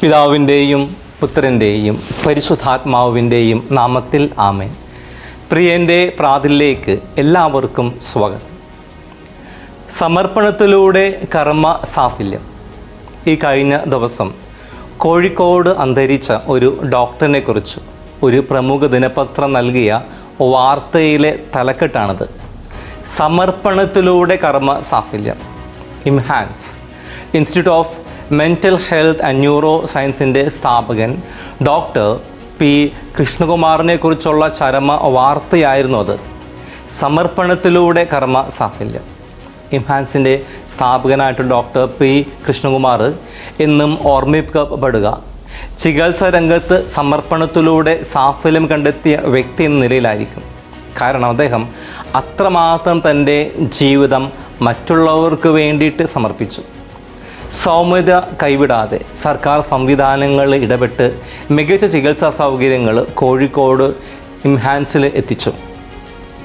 പിതാവിന്റെയും പുത്രന്റെയും പരിശുദ്ധാത്മാവിന്റെയും നാമത്തിൽ ആമേൻ. പ്രിയന്റെ പ്രാതിലേക്ക് എല്ലാവർക്കും സ്വാഗതം. സമർപ്പണത്തിലൂടെ കർമ്മ സാഫല്യം. ഈ കഴിഞ്ഞ ദിവസം കോഴിക്കോട് അന്തരിച്ച ഒരു ഡോക്ടറിനെ കുറിച്ച് ഒരു പ്രമുഖ ദിനപത്രം നൽകിയ വാർത്തയിലെ തലക്കെട്ടാണിത്. സമർപ്പണത്തിലൂടെ കർമ്മ സാഫല്യം. IMHANS institute of mental health and neuro സയൻസിന്റെ സ്ഥാപകൻ ഡോക്ടർ പി. കൃഷ്ണകുമാറിനെ കുറിച്ചുള്ള ചരമ വാർത്തയായിരുന്നു അത്. സമർപ്പണത്തിലൂടെ കർമ്മ സാഫല്യം. ഇംഹാൻസിന്റെ സ്ഥാപകനായിട്ട് ഡോക്ടർ പി. കൃഷ്ണകുമാർ എന്നും ഓർമ്മിക്കപ്പെടുക. ചികിത്സാ രംഗത്ത് സമർപ്പണത്തിലൂടെ സാഫല്യം കണ്ടെത്തിയ വ്യക്തി എന്ന നിലയിലായിരിക്കും. കാരണം അദ്ദേഹം അത്രമാത്രം തന്റെ ജീവിതം മറ്റുള്ളവർക്ക് വേണ്ടിയിട്ട് സമർപ്പിച്ചു. സൗമ്യത കൈവിടാതെ സർക്കാർ സംവിധാനങ്ങൾ ഇടപെട്ട് മികച്ച ചികിത്സാ സൗകര്യങ്ങൾ കോഴിക്കോട് ഇംഹാൻസിൽ എത്തിച്ചു.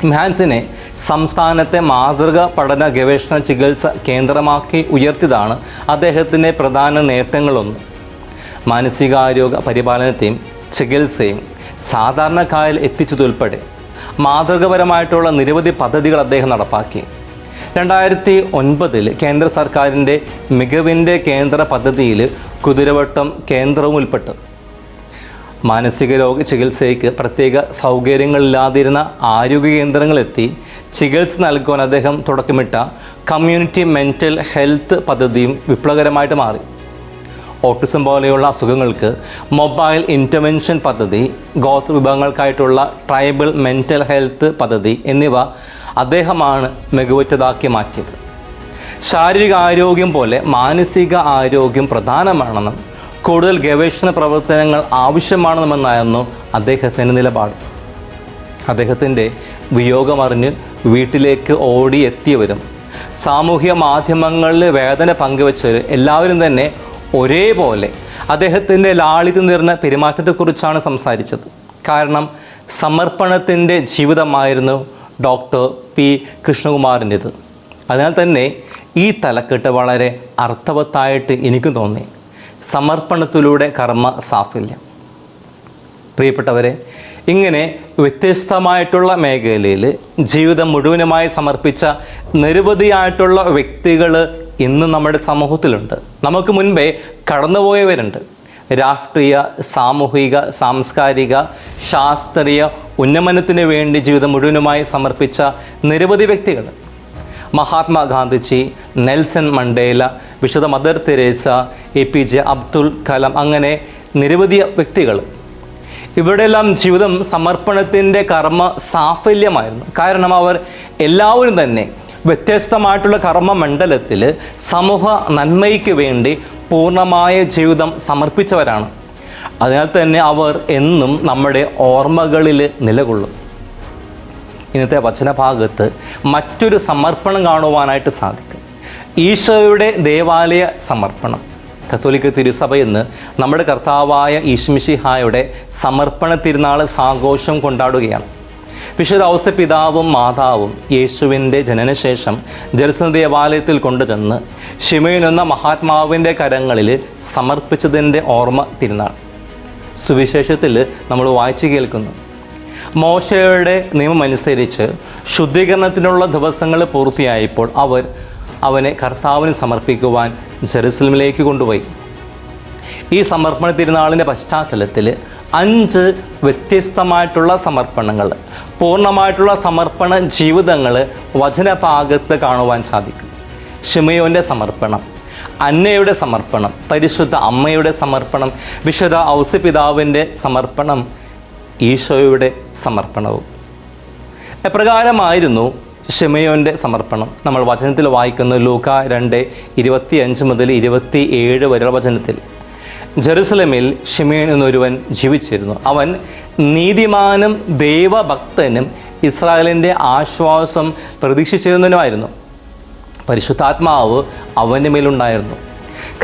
ഇംഹാൻസിനെ സംസ്ഥാനത്തെ മാതൃക പഠന ഗവേഷണ ചികിത്സ കേന്ദ്രമാക്കി ഉയർത്തിയതാണ് അദ്ദേഹത്തിന്റെ പ്രധാന നേട്ടങ്ങളൊന്ന്. മാനസികാരോഗ്യ പരിപാലനത്തെയും ചികിത്സയും സാധാരണക്കാരിൽ എത്തിച്ചതുൾപ്പെടെ മാതൃകപരമായിട്ടുള്ള നിരവധി പദ്ധതികൾ അദ്ദേഹം നടപ്പാക്കി. രണ്ടായിരത്തി ഒൻപതിൽ കേന്ദ്ര സർക്കാരിന്റെ മികവിന്റെ കേന്ദ്ര പദ്ധതിയിൽ കുതിരവട്ടം കേന്ദ്രവും ഉൾപ്പെട്ടു. മാനസിക രോഗ ചികിത്സയ്ക്ക് പ്രത്യേക സൗകര്യങ്ങളില്ലാതിരുന്ന ആരോഗ്യ കേന്ദ്രങ്ങളെത്തി ചികിത്സ നൽകുവാൻ അദ്ദേഹം തുടക്കമിട്ട കമ്മ്യൂണിറ്റി മെന്റൽ ഹെൽത്ത് പദ്ധതിയും വിപ്ലവകരമായിട്ട് മാറി. ഓട്ടിസം പോലെയുള്ള അസുഖങ്ങൾക്ക് മൊബൈൽ ഇന്റർവെൻഷൻ പദ്ധതി ഗോത്ര വിഭാഗങ്ങൾക്കായിട്ടുള്ള ട്രൈബൽ മെന്റൽ ഹെൽത്ത് പദ്ധതി എന്നിവ അദ്ദേഹമാണ് മികവുറ്റതാക്കി മാറ്റിയത്. ശാരീരിക ആരോഗ്യം പോലെ മാനസിക ആരോഗ്യം പ്രധാനമാണെന്നും കൂടുതൽ ഗവേഷണ പ്രവർത്തനങ്ങൾ ആവശ്യമാണെന്നുമെന്നായിരുന്നു അദ്ദേഹത്തിന്റെ നിലപാട്. അദ്ദേഹത്തിന്റെ വിയോഗമറിഞ്ഞ് വീട്ടിലേക്ക് ഓടിയെത്തിയവരും സാമൂഹ്യ മാധ്യമങ്ങളിൽ വേദന പങ്കുവച്ചവർ എല്ലാവരും തന്നെ ഒരേപോലെ അദ്ദേഹത്തിന്റെ ലാളിത്യം നിറഞ്ഞ പെരുമാറ്റത്തെക്കുറിച്ചാണ് സംസാരിച്ചത്. കാരണം സമർപ്പണത്തിന്റെ ജീവിതമായിരുന്നു ഡോക്ടർ പി കൃഷ്ണകുമാറിന്റെത്. അതിനാൽ തന്നെ ഈ തലക്കെട്ട് വളരെ അർത്ഥവത്തായിട്ട് എനിക്കും തോന്നി. സമർപ്പണത്തിലൂടെ കർമ്മ സാഫല്യം. പ്രിയപ്പെട്ടവരെ ഇങ്ങനെ വ്യത്യസ്തമായിട്ടുള്ള മേഖലയിൽ ജീവിതം മുഴുവനുമായി സമർപ്പിച്ച നിരവധിയായിട്ടുള്ള വ്യക്തികൾ ഇന്ന് നമ്മുടെ സമൂഹത്തിലുണ്ട്. നമുക്ക് മുൻപേ കടന്നുപോയവരുണ്ട്. രാഷ്ട്രീയ സാമൂഹിക സാംസ്കാരിക ശാസ്ത്രീയ ഉന്നമനത്തിന് വേണ്ടി ജീവിതം മുഴുവനുമായി സമർപ്പിച്ച നിരവധി വ്യക്തികൾ. മഹാത്മാഗാന്ധിജി നെൽസൺ മണ്ടേല വിശുദ്ധ mother Teresa A P J Abdul Kalam അങ്ങനെ നിരവധി വ്യക്തികൾ. ഇവിടെയെല്ലാം ജീവിതം സമർപ്പണത്തിന്റെ കർമ്മ സാഫല്യമായിരുന്നു കാരണം അവർ എല്ലാവരും തന്നെ വ്യത്യസ്തമായിട്ടുള്ള കർമ്മമണ്ഡലത്തിൽ സമൂഹ നന്മയ്ക്ക് വേണ്ടി പൂർണമായ ജീവിതം സമർപ്പിച്ചവരാണ്. അതിനാൽ തന്നെ അവർ എന്നും നമ്മുടെ ഓർമ്മകളിൽ നിലകൊള്ളും. ഇന്നത്തെ വചനഭാഗത്ത് മറ്റൊരു സമർപ്പണം കാണുവാനായിട്ട് സാധിക്കും. ഈശോയുടെ ദേവാലയ സമർപ്പണം. കത്തോലിക്ക തിരുസഭ എന്ന് നമ്മുടെ കർത്താവായ ഈശ്മിഷിഹായുടെ സമർപ്പണ തിരുനാൾ സാഘോഷം കൊണ്ടാടുകയാണ്. വിശുദ്ധ ഔസ പിതാവും മാതാവും യേശുവിന്റെ ജനനശേഷം ജലസന ദേവാലയത്തിൽ കൊണ്ടുചെന്ന് ഷിമയൻ എന്ന മഹാത്മാവിന്റെ കരങ്ങളിൽ സമർപ്പിച്ചതിന്റെ ഓർമ്മ തിരുനാൾ. സുവിശേഷത്തിൽ നമ്മൾ വായിച്ചു കേൾക്കുന്നു. മോശയുടെ നിയമമനുസരിച്ച് ശുദ്ധീകരണത്തിനുള്ള ദിവസങ്ങൾ പൂർത്തിയായപ്പോൾ അവർ അവനെ കർത്താവിന് സമർപ്പിക്കുവാൻ ജെറുസലമിലേക്ക് കൊണ്ടുപോയി. ഈ സമർപ്പണ തിരുനാളിന്റെ പശ്ചാത്തലത്തിൽ അഞ്ച് വ്യത്യസ്തമായിട്ടുള്ള സമർപ്പണങ്ങൾ. പൂർണമായിട്ടുള്ള സമർപ്പണ ജീവിതങ്ങൾ വചനഭാഗത്ത് കാണുവാൻ സാധിക്കും. ഷിമയോന്റെ സമർപ്പണം അന്നയുടെ സമർപ്പണം പരിശുദ്ധ അമ്മയുടെ സമർപ്പണം വിശുദ്ധ ഔസപിതാവിന്റെ സമർപ്പണം ഈശോയുടെ സമർപ്പണവും. എപ്രകാരമായിരുന്നു ഷിമയോന്റെ സമർപ്പണം? നമ്മൾ വചനത്തിൽ വായിക്കുന്ന ലൂക്ക രണ്ട് ഇരുപത്തിയഞ്ച് മുതൽ ഇരുപത്തി ഏഴ് വരെയുള്ള വചനത്തിൽ. ജെറുസലമിൽ ഷിമേൻ എന്നൊരുവൻ ജീവിച്ചിരുന്നു. അവൻ നീതിമാനും ദൈവഭക്തനും ഇസ്രായേലിന്റെ ആശ്വാസം പ്രതീക്ഷിച്ചിരുന്നതിനുമായിരുന്നു പരിശുദ്ധാത്മാവ് അവന്റെ മേലുണ്ടായിരുന്നു.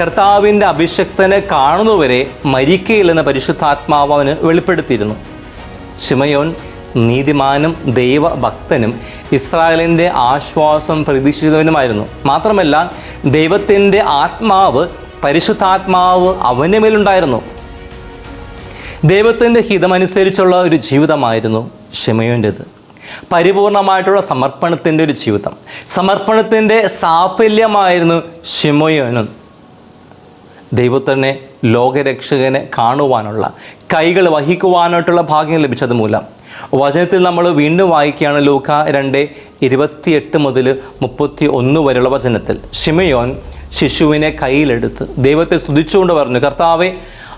കർത്താവിന്റെ അഭിഷക്തനെ കാണുന്നവരെ മരിക്കയില്ലെന്ന് പരിശുദ്ധാത്മാവ് അവന് വെളിപ്പെടുത്തിയിരുന്നു. ഷിമയോൻ നീതിമാനും ദൈവഭക്തനും ഇസ്രായേലിന്റെ ആശ്വാസം പ്രതീക്ഷിച്ചവനുമായിരുന്നു. മാത്രമല്ല ദൈവത്തിന്റെ ആത്മാവ് പരിശുദ്ധാത്മാവ് അവന്റെ മേലുണ്ടായിരുന്നു. ദൈവത്തിന്റെ ഹിതമനുസരിച്ചുള്ള ഒരു ജീവിതമായിരുന്നു ഷെമയോന്റെത് പരിപൂർണമായിട്ടുള്ള സമർപ്പണത്തിന്റെ ഒരു ജീവിതം. സമർപ്പണത്തിന്റെ സാഫല്യമായിരുന്നു ഷിമയോനും ദൈവത്തിനെ ലോകരക്ഷകനെ കാണുവാനുള്ള കൈകൾ വഹിക്കുവാനായിട്ടുള്ള ഭാഗ്യം ലഭിച്ചത് മൂലം. വചനത്തിൽ നമ്മൾ വീണ്ടും വായിക്കുകയാണ് ലൂക്ക രണ്ട് ഇരുപത്തിയെട്ട് മുതൽ മുപ്പത്തി ഒന്ന് വരെയുള്ള വചനത്തിൽ. ഷിമയോൻ ശിശുവിനെ കയ്യിലെടുത്ത് ദൈവത്തെ സ്തുതിച്ചുകൊണ്ട് പറഞ്ഞു കർത്താവെ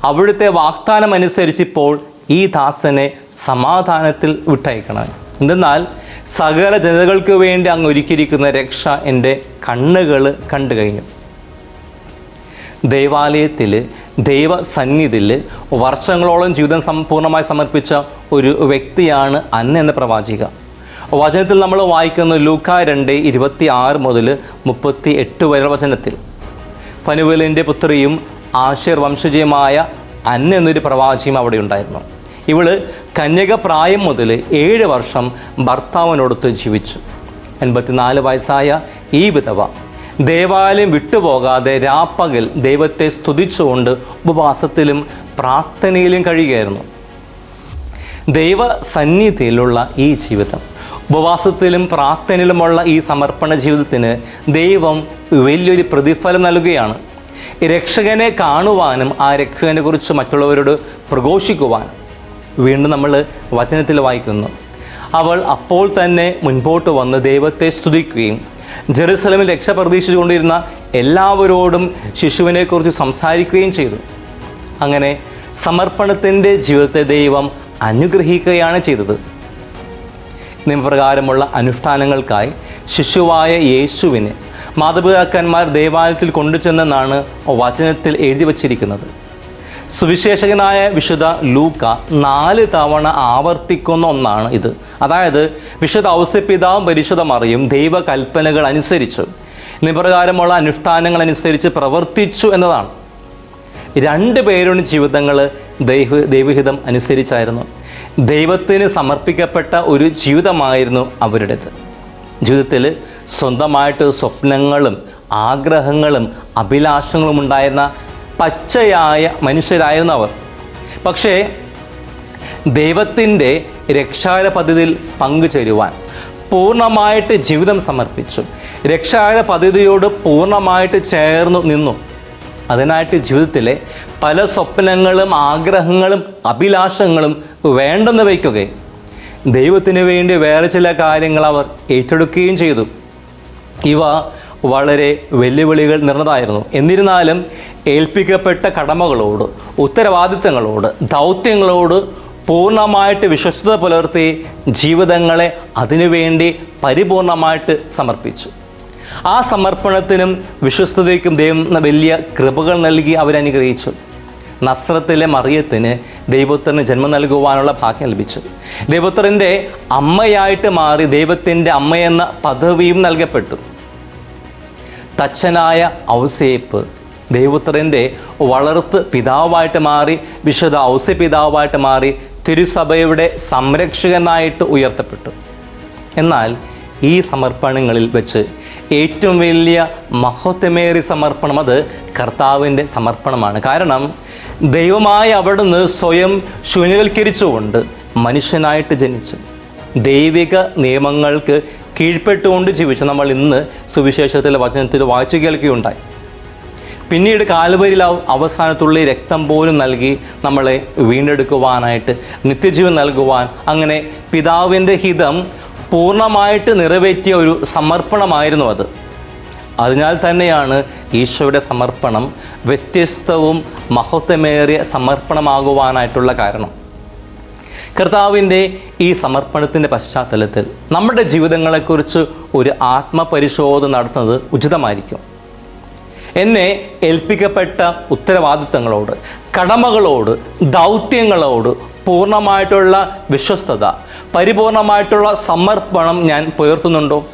അവിടുത്തെ വാഗ്ദാനം അനുസരിച്ച് ഇപ്പോൾ ഈ ദാസനെ സമാധാനത്തിൽ വിട്ടയക്കണം എന്തെന്നാൽ സകല ജനതകൾക്ക് വേണ്ടി അങ്ങ് ഒരുക്കിയിരിക്കുന്ന രക്ഷ എന്റെ കണ്ണുകൾ കണ്ടു കഴിഞ്ഞു. ദൈവാലയത്തിൽ ദൈവസന്നിധിയിൽ വർഷങ്ങളോളം ജീവിതം സമ്പൂർണമായി സമർപ്പിച്ച ഒരു വ്യക്തിയാണ് അന്ന എന്ന പ്രവാചിക. വചനത്തിൽ നമ്മൾ വായിക്കുന്ന ലൂക്ക രണ്ട് ഇരുപത്തി ആറ് മുതൽ മുപ്പത്തി എട്ട് വരെ വചനത്തിൽ. പനുവലിന്റെ പുത്രിയും ആശിർ വംശജയുമായ അന്ന എന്നൊരു പ്രവാചിയും അവിടെ ഉണ്ടായിരുന്നു. ഇവൾ കന്യക പ്രായം മുതൽ ഏഴ് വർഷം ഭർത്താവിനോടൊത്ത് ജീവിച്ചു. എൺപത്തിനാല് വയസ്സായ ഈ വിധവ ദേവാലയം വിട്ടുപോകാതെ രാപ്പകൽ ദൈവത്തെ സ്തുതിച്ചുകൊണ്ട് ഉപവാസത്തിലും പ്രാർത്ഥനയിലും കഴിയുകയായിരുന്നു. ദൈവ സന്നിധിയിലുള്ള ഈ ജീവിതം ഉപവാസത്തിലും പ്രാർത്ഥനയിലുമുള്ള ഈ സമർപ്പണ ജീവിതത്തിന് ദൈവം വലിയൊരു പ്രതിഫലം നൽകുകയാണ്. രക്ഷകനെ കാണുവാനും ആ രക്ഷകനെ കുറിച്ച് മറ്റുള്ളവരോട് പ്രഘോഷിക്കുവാനും വീണ്ടും നമ്മൾ വചനത്തിൽ വായിക്കുന്നു. അവൾ അപ്പോൾ തന്നെ മുൻപോട്ട് വന്ന് ദൈവത്തെ സ്തുതിക്കുകയും ജെറുസലമിൽ രക്ഷ പ്രതീക്ഷിച്ചുകൊണ്ടിരുന്ന എല്ലാവരോടും ശിശുവിനെക്കുറിച്ച് സംസാരിക്കുകയും ചെയ്തു. അങ്ങനെ സമർപ്പണത്തിന്റെ ജീവിതത്തെ ദൈവം അനുഗ്രഹിക്കുകയാണ് ചെയ്തത്. നിയമപ്രകാരമുള്ള അനുഷ്ഠാനങ്ങൾക്കായി ശിശുവായ യേശുവിനെ മാതാപിതാക്കന്മാർ ദേവാലയത്തിൽ കൊണ്ടുചെന്നെന്നാണ് വചനത്തിൽ എഴുതി വച്ചിരിക്കുന്നത്. സുവിശേഷകനായ വിശുദ്ധ ലൂക്ക നാല് തവണ ആവർത്തിക്കുന്ന ഒന്നാണ് ഇത്. അതായത് വിശുദ്ധ ഔസ്യപിതാവും പരിശുദ്ധമറിയും ദൈവകൽപ്പനകൾ അനുസരിച്ച് നിപ്രകാരമുള്ള അനുഷ്ഠാനങ്ങൾ അനുസരിച്ച് പ്രവർത്തിച്ചു എന്നതാണ്. രണ്ട് പേരുടെ ജീവിതങ്ങൾ ദൈവ ദൈവഹിതം അനുസരിച്ചായിരുന്നു. ദൈവത്തിന് സമർപ്പിക്കപ്പെട്ട ഒരു ജീവിതമായിരുന്നു അവരുടേത്. ജീവിതത്തിൽ സ്വന്തമായിട്ട് സ്വപ്നങ്ങളും ആഗ്രഹങ്ങളും അഭിലാഷങ്ങളും ഉണ്ടായിരുന്ന പച്ചയായ മനുഷ്യരായിരുന്നു അവർ. പക്ഷേ ദൈവത്തിന്റെ രക്ഷാകര പദ്ധതിയിൽ പങ്കുചേരുവാൻ പൂർണമായിട്ട് ജീവിതം സമർപ്പിച്ചു. രക്ഷാകര പദ്ധതിയോട് പൂർണമായിട്ട് ചേർന്നു നിന്നു. അതിനായിട്ട് ജീവിതത്തിലെ പല സ്വപ്നങ്ങളും ആഗ്രഹങ്ങളും അഭിലാഷങ്ങളും വേണ്ടെന്ന് വയ്ക്കുകയും ദൈവത്തിന് വേണ്ടി വേറെ ചില കാര്യങ്ങൾ അവർ ഏറ്റെടുക്കുകയും ചെയ്തു. ഇവ വളരെ വെല്ലുവിളികൾ നിറഞ്ഞതായിരുന്നു. എന്നിരുന്നാലും ഏൽപ്പിക്കപ്പെട്ട കടമകളോട് ഉത്തരവാദിത്തങ്ങളോട് ദൗത്യങ്ങളോട് പൂർണമായിട്ട് വിശ്വസ്തത പുലർത്തി ജീവിതങ്ങളെ അതിനുവേണ്ടി പരിപൂർണമായിട്ട് സമർപ്പിച്ചു. ആ സമർപ്പണത്തിനും വിശ്വസ്തതയ്ക്കും ദൈവം വലിയ കൃപകൾ നൽകി അവരനുഗ്രഹിച്ചു. നസ്രത്തിലെ മറിയത്തിന് ദൈവത്തിന് ജന്മം നൽകുവാനുള്ള ഭാഗ്യം ലഭിച്ചു. ദൈവത്തിന്റെ അമ്മയായിട്ട് മാറി ദൈവത്തിന്റെ അമ്മയെന്ന പദവിയും നൽകപ്പെട്ടു. തച്ചനായ ഔസേപ്പ് ദൈവത്തിന്റെ വളർത്ത് പിതാവായിട്ട് മാറി വിശുദ്ധ ഔസ്യ പിതാവായിട്ട് മാറി തിരുസഭയുടെ സംരക്ഷകനായിട്ട് ഉയർത്തപ്പെട്ടു. എന്നാൽ ഈ സമർപ്പണങ്ങളിൽ വെച്ച് ഏറ്റവും വലിയ മഹത്വമേറി സമർപ്പണം അത് കർത്താവിന്റെ സമർപ്പണമാണ്. കാരണം ദൈവമായ അവിടുന്ന് സ്വയം ശൂന്യവൽക്കരിച്ചുകൊണ്ട് മനുഷ്യനായിട്ട് ജനിച്ചു ദൈവിക നിയമങ്ങൾക്ക് കീഴ്പ്പെട്ടുകൊണ്ട് ജീവിച്ചു നമ്മൾ ഇന്ന് സുവിശേഷത്തിലെ വചനത്തിൽ വായിച്ചു കേൾക്കുകയുണ്ടായി. പിന്നീട് കാൽവരിയിൽ അവ- അവസാനത്തുള്ള രക്തം പോലും നൽകി നമ്മളെ വീണ്ടെടുക്കുവാനായിട്ട് നിത്യജീവൻ നൽകുവാൻ അങ്ങനെ പിതാവിന്റെ ഹിതം പൂർണമായിട്ട് നിറവേറ്റിയ ഒരു സമർപ്പണമായിരുന്നു അത്. അതിനാൽ തന്നെയാണ് ഈശോയുടെ സമർപ്പണം വ്യത്യസ്തവും മഹത്വമേറിയ സമർപ്പണമാകുവാനായിട്ടുള്ള കാരണം. കർത്താവിന്റെ ഈ സമർപ്പണത്തിന്റെ പശ്ചാത്തലത്തിൽ നമ്മുടെ ജീവിതങ്ങളെക്കുറിച്ച് ഒരു ആത്മപരിശോധന നടത്തുന്നത് ഉചിതമായിരിക്കും. എന്നെ ഏൽപ്പിക്കപ്പെട്ട ഉത്തരവാദിത്തങ്ങളോട് കടമകളോട് ദൗത്യങ്ങളോട് പൂർണമായിട്ടുള്ള വിശ്വസ്തത പരിപൂർണമായിട്ടുള്ള സമർപ്പണം ഞാൻ പുലർത്തുന്നുണ്ടോ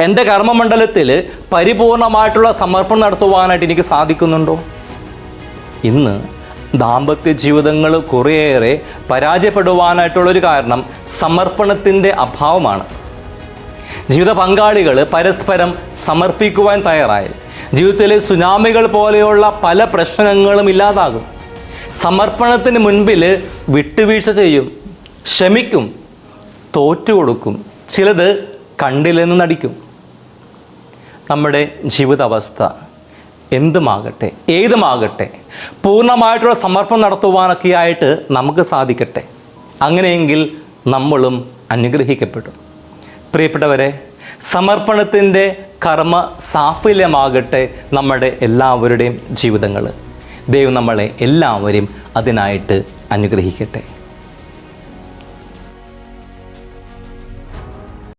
എന്റെ കർമ്മമണ്ഡലത്തിൽ പരിപൂർണമായിട്ടുള്ള സമർപ്പണം നടത്തുവാനായിട്ട് എനിക്ക് സാധിക്കുന്നുണ്ടോ? ഇന്ന് ദാമ്പത്യ ജീവിതങ്ങൾ കുറേയേറെ പരാജയപ്പെടുവാനായിട്ടുള്ളൊരു കാരണം സമർപ്പണത്തിന്റെ അഭാവമാണ്. ജീവിത പങ്കാളികൾ പരസ്പരം സമർപ്പിക്കുവാൻ തയ്യാറായി ജീവിതത്തിലെ സുനാമികൾ പോലെയുള്ള പല പ്രശ്നങ്ങളും ഇല്ലാതാകും. സമർപ്പണത്തിന് മുൻപിൽ വിട്ടുവീഴ്ച ചെയ്യും ക്ഷമിക്കും തോറ്റു കൊടുക്കും. ചിലത് കണ്ടില്ലെന്ന് നടിക്കും. നമ്മുടെ ജീവിതാവസ്ഥ എന്തുമാകട്ടെ ഏതുമാകട്ടെ പൂർണമായിട്ടുള്ള സമർപ്പണം നടത്തുവാനൊക്കെ ആയിട്ട് നമുക്ക് സാധിക്കട്ടെ. അങ്ങനെയെങ്കിൽ നമ്മളും അനുഗ്രഹിക്കപ്പെടും. പ്രിയപ്പെട്ടവരെ സമർപ്പണത്തിന്റെ കർമ്മ സാഫല്യമാകട്ടെ നമ്മുടെ എല്ലാവരുടെയും ജീവിതങ്ങൾ ദൈവം നമ്മളെ എല്ലാവരെയും അതിനായിട്ട് അനുഗ്രഹിക്കട്ടെ.